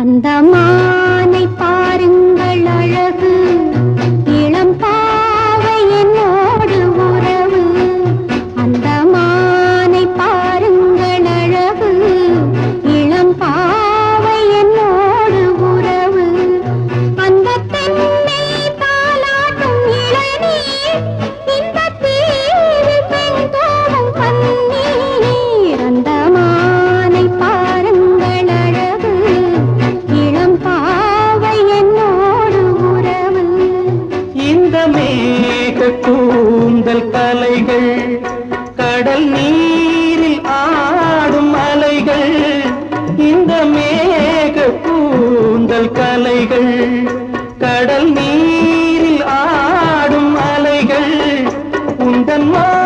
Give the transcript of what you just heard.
அந்த மானை பாருங்கள். இந்த மேக கூந்தல் கலைகள் கடல் நீரில் ஆடும் அலைகள் இந்த மேக கூந்தல் கலைகள் கடல் நீரில் ஆடும் அலைகள் உந்தன் மா